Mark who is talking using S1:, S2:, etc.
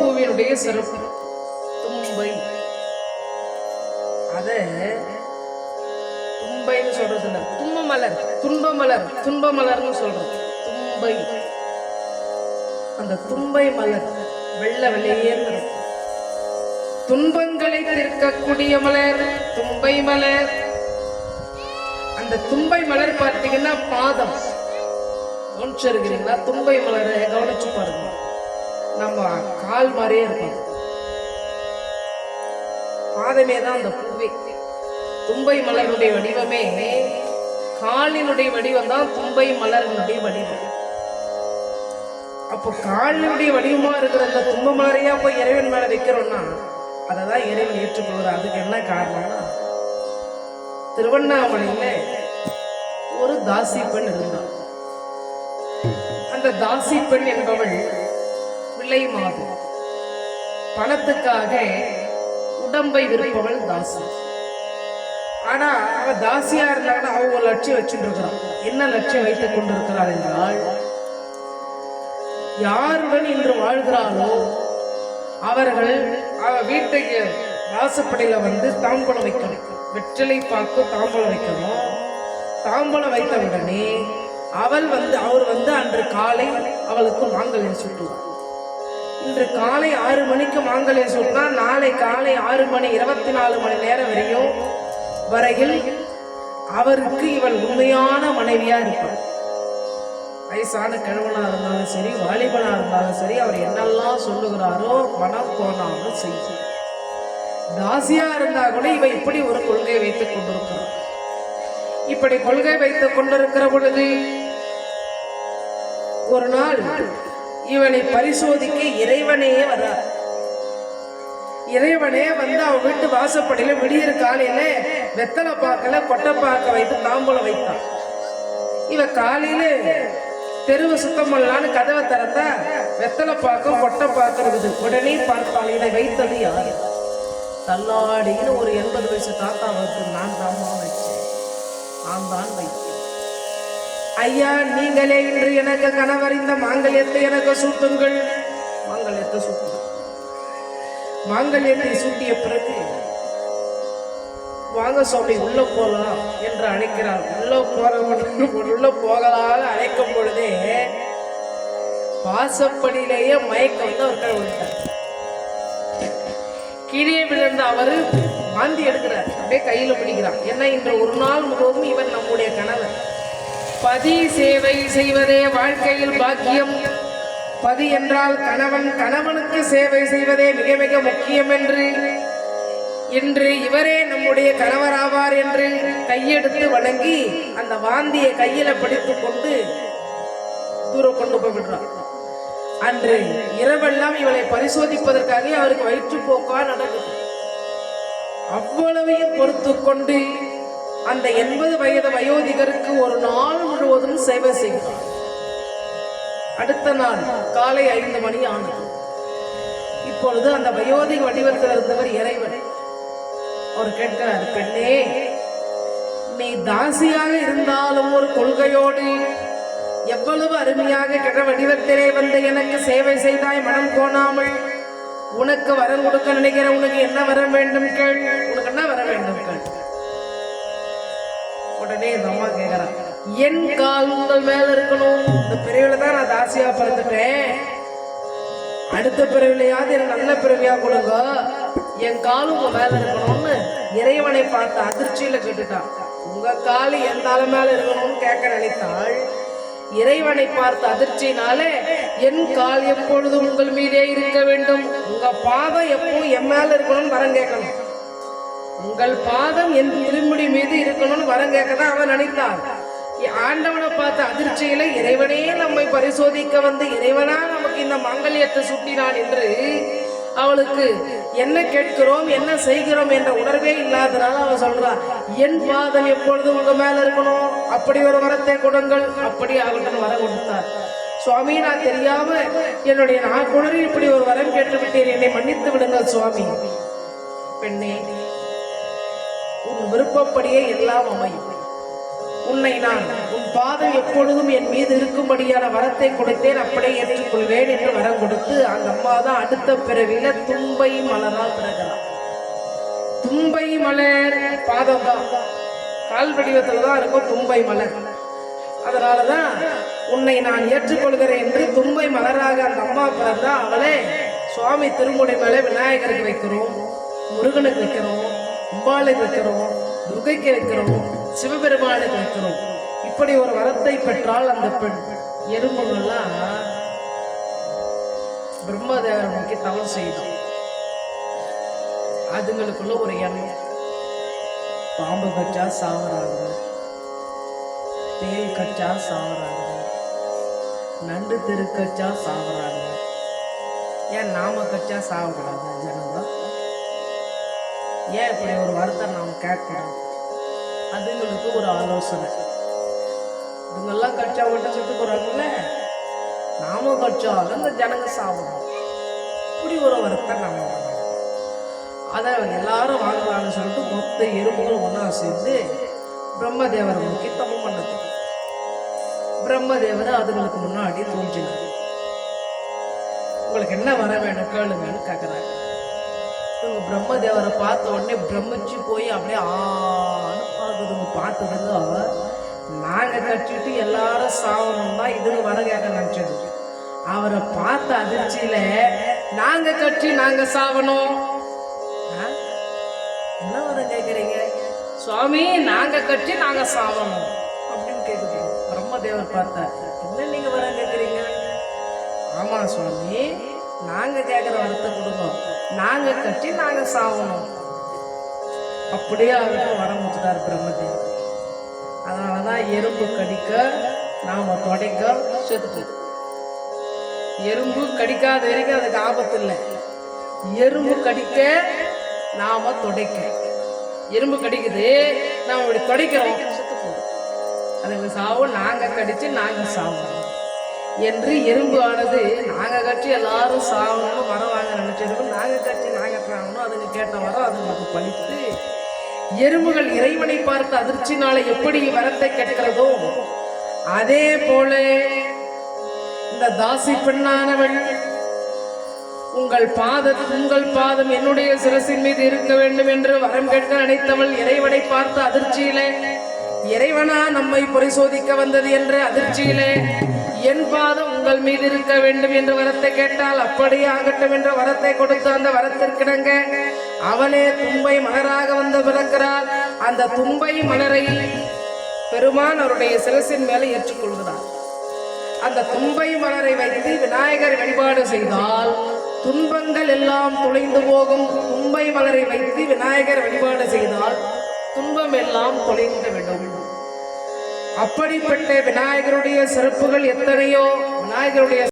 S1: பூவினுடைய சிறப்பு. தும்பை. அத தும்பைன்னு சொல்றது இல்ல தும்ப மலர் துன்ப மலர் துன்ப மலர்னு சொல்றோம். தும்பை. அந்த தும்பை மலர் வெள்ளை வெள்ளையேன்னு துன்பங்களை தீர்க்கக்கூடிய மலர் தும்பை மலர். அந்த தும்பை மலர் பார்த்தீங்கன்னா பாதம். கவனிச்சிருக்கிறீங்களா தும்பை மலரை கவனிச்சு பாருங்க. நம்ம கால் மாதிரியே இருக்கும். பாதமே தான் அந்த பூவே. தும்பை மலருடைய வடிவமே. காலினுடைய வடிவம் தான் தும்பை மலர்களுடைய வடிவம். அப்போ காலினுடைய வடிவமா இருக்கிற அந்த தும்ப மலரையா போய் இறைவன் மேல வைக்கிறோம்னா அதை தான் இறைவன் ஏற்றுக்கொள்கிறார் அதுக்கு என்ன காரணம்னா திருவண்ணாமலையில ஒரு தாசி பெண் இருந்தான் அந்த தாசி பெண் என்பவள் விலை மாது பணத்துக்காக உடம்பை விற்பவள் தாசி. ஆனா அவ தாசியா இருந்தாங்கன்னா அவங்க ஒரு லட்சியம் வச்சுட்டு என்ன லட்சியம் வைத்துக் கொண்டிருக்கிறாள் என்றால் யாருடன் இன்று வாழ்கிறாளோ அவர்கள் அவ வீட்டை வாசப்படியில வந்து தாம்பலம் வைக்கணும். வெற்றிலை பாக்கு தாம்பலம் வைக்கணும். தாம்பலம் வைத்த உடனே அவள் வந்து அவர் வந்து அன்று காலை அவளுக்கு மாங்கல்யம் சுட்டுவார். இன்று காலை ஆறு மணிக்கு மாங்கல்யம் சொன்னால் நாளை காலை ஆறு மணி இருபத்தி நாலு மணி நேரம் வரையும் வரையில் அவருக்கு இவள் உண்மையான மனைவியா இருப்பாள் வயசான கிழவனா இருந்தாலும் சரி வாலிபனா இருந்தாலும் சரி அவர் என்னெல்லாம் சொல்லுகிறாரோ மனம் போனாலும் செய்யும். தாசியா இருந்தா கூட இவ இப்படி ஒரு கொள்கை வைத்துக் கொண்டிருக்கிறார் இப்படி கொள்கை வைத்துக் கொண்டிருக்கிற பொழுது ஒரு நாள் இவனை பரிசோதிக்க இறைவனே வர்றார் இறைவனே வந்து அவன் வீட்டு வாசப்படியில விடியிற காலையில வெத்தலை பாக்கல கொட்டை பாக்க வைத்து தாம்பூலம் வைத்தான். இவ காலையில தெருவு சுத்தம் பண்ணலான்னு கதவை திறந்தா வெத்தலை பாக்கம் கொட்டை பாக்கு இருக்குது. உடனே பார்த்தாள் இதை வைத்தது யார்? தள்ளாடின்னு ஒரு எண்பது வயசு தாத்தா வந்து நான் தாமா வச்சேன் நான் தான் வைத்தேன். ஐயா நீங்களே இன்று எனக்கு கணவர் இந்த மாங்கல்யத்தை எனக்கு சூட்டுங்கள். மாங்கல்யத்தை சூட்டு மாங்கல்யத்தை சூட்டிய பிறகு வாங்க சுவாமி உள்ள போலாம் என்று அழைக்கிறார். உள்ள போறவன் உள்ள போகலாக அழைக்கும் பொழுதே வாசப்படியிலேயே மயக்கம் வந்து அவர் விட்டார். கீழே விழுந்த அவரு வாந்தி எடுக்கிறார். அப்படியே கையில பிடிக்கிறார். ஏன்னா இன்று ஒரு நாள் முழுவதும் இவர் நம்முடைய கணவர். பதி சேவை செய்வதே வாழ்க்கையில் பாக்கியம். பதி என்றால் கணவன் கணவனுக்கு சேவை செய்வதே மிக மிக முக்கியம் என்று. இன்று இவரே நம்முடைய கணவராவார் என்று கையெடுத்து வணங்கி அந்த வாந்தியை கையில பிடித்துக் கொண்டு தூரம் கொண்டு போய்விடுறார் அன்று இரவெல்லாம் இவளை பரிசோதிப்பதற்காக அவருக்கு வயிற்றுப்போக்கா நடக்குது அவ்வளவையும் பொறுத்து கொண்டு அந்த எண்பது வயது வயோதிகருக்கு ஒரு நாள் முழுவதும் சேவை செய்கிறார் அடுத்த நாள் காலை ஐந்து மணி ஆனது. இப்பொழுது அந்த வயோதிக வடிவத்தில் இருந்தவர் இறைவன். அவர் கேட்கிறார் கண்ணே நீ தாசியாக இருந்தாலும் ஒரு கொள்கையோடு எவ்வளவு அருமையாக கிட வடிவத்திலே வந்து எனக்கு சேவை செய்தாய் மனம் கோணாமல் உனக்கு வரம் கொடுக்க நினைக்கிற உனக்கு என்ன வரம் வேண்டும்? கேள். உடனே இந்த அம்மா கேட்குறான் என் கால் உங்கள் மேல இருக்கணும். இந்த பிரிவில் தான் நான் தாசியா பிறந்துட்டேன். அடுத்த பிறவிலையாவது எனக்கு நல்ல பிறவியா கொடுங்க. என் கால் உங்க மேல இருக்கணும்னு இறைவனை பார்த்து அதிர்ச்சியில கேட்டுட்டான் உங்க கால் என் தலை மேல இருக்கணும்னு கேட்க நினைத்தாள். இறைவனை பார்த்த அதிர்ச்சினாலே என் கால் எப்பொழுதும் உங்கள் மீதே இருக்க வேண்டும். உங்க பாதம் எப்பவும் என் மேல இருக்கணும்னு வரம் கேட்கணும். உங்கள் பாதம் என் திருமுடி மீது இருக்கணும்னு வரம் கேட்க தான் அவன் நினைத்தான். ஆண்டவனை பார்த்த அதிர்ச்சியில இறைவனே நம்மை பரிசோதிக்க வந்து இறைவனா நமக்கு இந்த மாங்கல்யத்தை சுட்டினான் என்று அவளுக்கு என்ன கேட்கிறோம் என்ன செய்கிறோம் என்ற உணர்வே இல்லாதனால அவன் சொல்றா என் பாதம் எப்பொழுதும் உங்க மேல இருக்கணும்? அப்படி ஒரு வரத்தை கொடுங்கள். அப்படி அவர்கள் வர கொடுத்தார். சுவாமி நான் தெரியாம என்னுடைய நான் குணரில் இப்படி ஒரு வரம் கேட்டு விட்டேன் என்னை மன்னித்து விடுங்கள் சுவாமி. பெண்ணே உன் விருப்பப்படியே எல்லாம் அமையும். உன்னை நான் உன் பாதம் எப்பொழுதும் என் மீது இருக்கும்படியான வரத்தை கொடுத்தேன். அப்படியே ஏற்றுக்கொள்வேன் என்று வரம் கொடுத்து அந்த அம்மா தான் அடுத்த பிறவியில தும்பை மலரா பிறகுறான் தும்பை மலர் பாதம் தான். கால் வடிவத்தில் தான் இருக்கும் தும்பை மலர். அதனாலதான் உன்னை நான் ஏற்றுக்கொள்கிறேன் என்று தும்பை மலராக அந்த அம்மா பிறந்தா அவளே சுவாமி திருமுடி மேலே விநாயகருக்கு வைக்கிறோம் முருகனுக்கு வைக்கிறோம். அம்பாளுக்கு வைக்கிறோம் துர்கைக்கு வைக்கிறோம் சிவபெருமானுக்கு வைக்கிறோம் இப்படி ஒரு வரத்தை பெற்றால் அந்த பெண் எறும்புகள்லாம் பிரம்மதேவரை நோக்கி தவம் செய்யும் அதுங்களுக்குள்ள ஒரு எண்ணம். பாம்பு கச்சா சாவறாங்க தேல் கச்சா சாவறாங்க நண்டு தெரு கச்சா சாவறாங்க ஏன் நாம கச்சா சாவக்கூடாது ஜனங்க ஏன் இப்படி ஒரு வார்த்தை நாம கேட்கணும் அதுங்களுக்கு ஒரு ஆலோசனை. இதுங்கெல்லாம் கட்சா மட்டும் செத்து போகிறாங்கல்ல நாம கச்சாலும் இந்த ஜனங்க சாப்பிடும் இப்படி ஒரு வார்த்தை நாம வாங்கணும். அதை எல்லாரும் வாங்கலாம்னு சொல்லிட்டு மொத்த எறும்புகளும் ஒன்றா சேர்ந்து பிரம்மதேவரை நோக்கி தவம் பண்ணது. பிரம்மதேவரை அதுங்களுக்கு முன்னாடி தோன்றினார் உங்களுக்கு என்ன வர வேணும் கேளுங்கன்னு கேட்குறாங்க இவங்க பிரம்மதேவரை பார்த்த உடனே பிரமிச்சு போய் அப்படியே ஆன்னு பார்க்குதுங்க பார்த்ததுங்க நாங்கள் கட்டிட்டு எல்லாரும் சாவணும் தான் இதுன்னு வர கேட்க நினச்சது. அவரை பார்த்த அதிர்ச்சியில் நாங்கள் கட்டி நாங்கள் சாவணும். ஆ? என்ன வர கேட்குறீங்க சுவாமி நாங்கள் கட்டி நாங்கள் சாவணும். அப்படின்னு கேட்குது பிரம்மதேவர் பார்த்தார் என்ன நீங்கள் வர கேட்குறீங்க ஆமாம் சுவாமி நாங்கள் கேட்குற வரத்தை கொடுங்க. நாங்க கட்டி நாங்க சாவணும் அப்படியே அவருக்கு வரம் கொடுத்துட்டார் பிரம்மதேவர் அதனால தான் எறும்பு கடிக்க நாம தொடைக்க செத்து. எறும்பு கடிக்காத வரைக்கும் அதுக்கு ஆபத்து இல்லை. எறும்பு கடிக்க நாம தொடைக்க. எறும்பு கடிக்குது நாம் அப்படி தொடைக்கிறோம் செத்து போகுது அதுக்கு சாவும் நாங்க கடிச்சு நாங்க சாவோம் என்று எறும்பு ஆனது நாங்கள் கட்டி எல்லாரும் சாகணும்னு வரம் வாங்க நினைச்சிருக்கோம். நாங்கள் கட்டி நாங்கள் சாவணும் அதுங்க கேட்ட வரம் நமக்கு பழித்து. எறும்புகள் இறைவனை பார்த்த அதிர்ச்சினால எப்படி வரத்தை கேட்கிறதோ? அதே போல இந்த தாசி பெண்ணானவள் உங்கள் பாதம் உங்கள் பாதம் என்னுடைய சிரசின் மீது இருக்க வேண்டும் என்று வரம் கேட்க நினைத்தவள் இறைவனை பார்த்த அதிர்ச்சியிலே இறைவனா நம்மை பரிசோதிக்க வந்தது என்ற அதிர்ச்சியிலே என் பாதம் உங்கள் மீது இருக்க வேண்டும் என்று வரத்தை கேட்டால் அப்படியே ஆகட்டும் என்ற வரத்தை கொடுத்து அந்த வரத்திற்கிடங்க. அவளே தும்பை மலராக வந்து பிறக்கிறாள் அந்த தும்பை மலரை பெருமான் அவருடைய சிரசின் மேலே ஏற்றுக்கொள்கிறார் அந்த தும்பை மலரை வைத்து விநாயகர் வழிபாடு செய்தால் துன்பங்கள் எல்லாம் தொலைந்து போகும். தும்பை மலரை வைத்து விநாயகர் வழிபாடு செய்தால் துன்பம் எல்லாம் தொலைந்து விடும். அப்படிப்பட்ட விநாயகருடைய சிறப்புகள் எத்தனையோ? விநாயகருடைய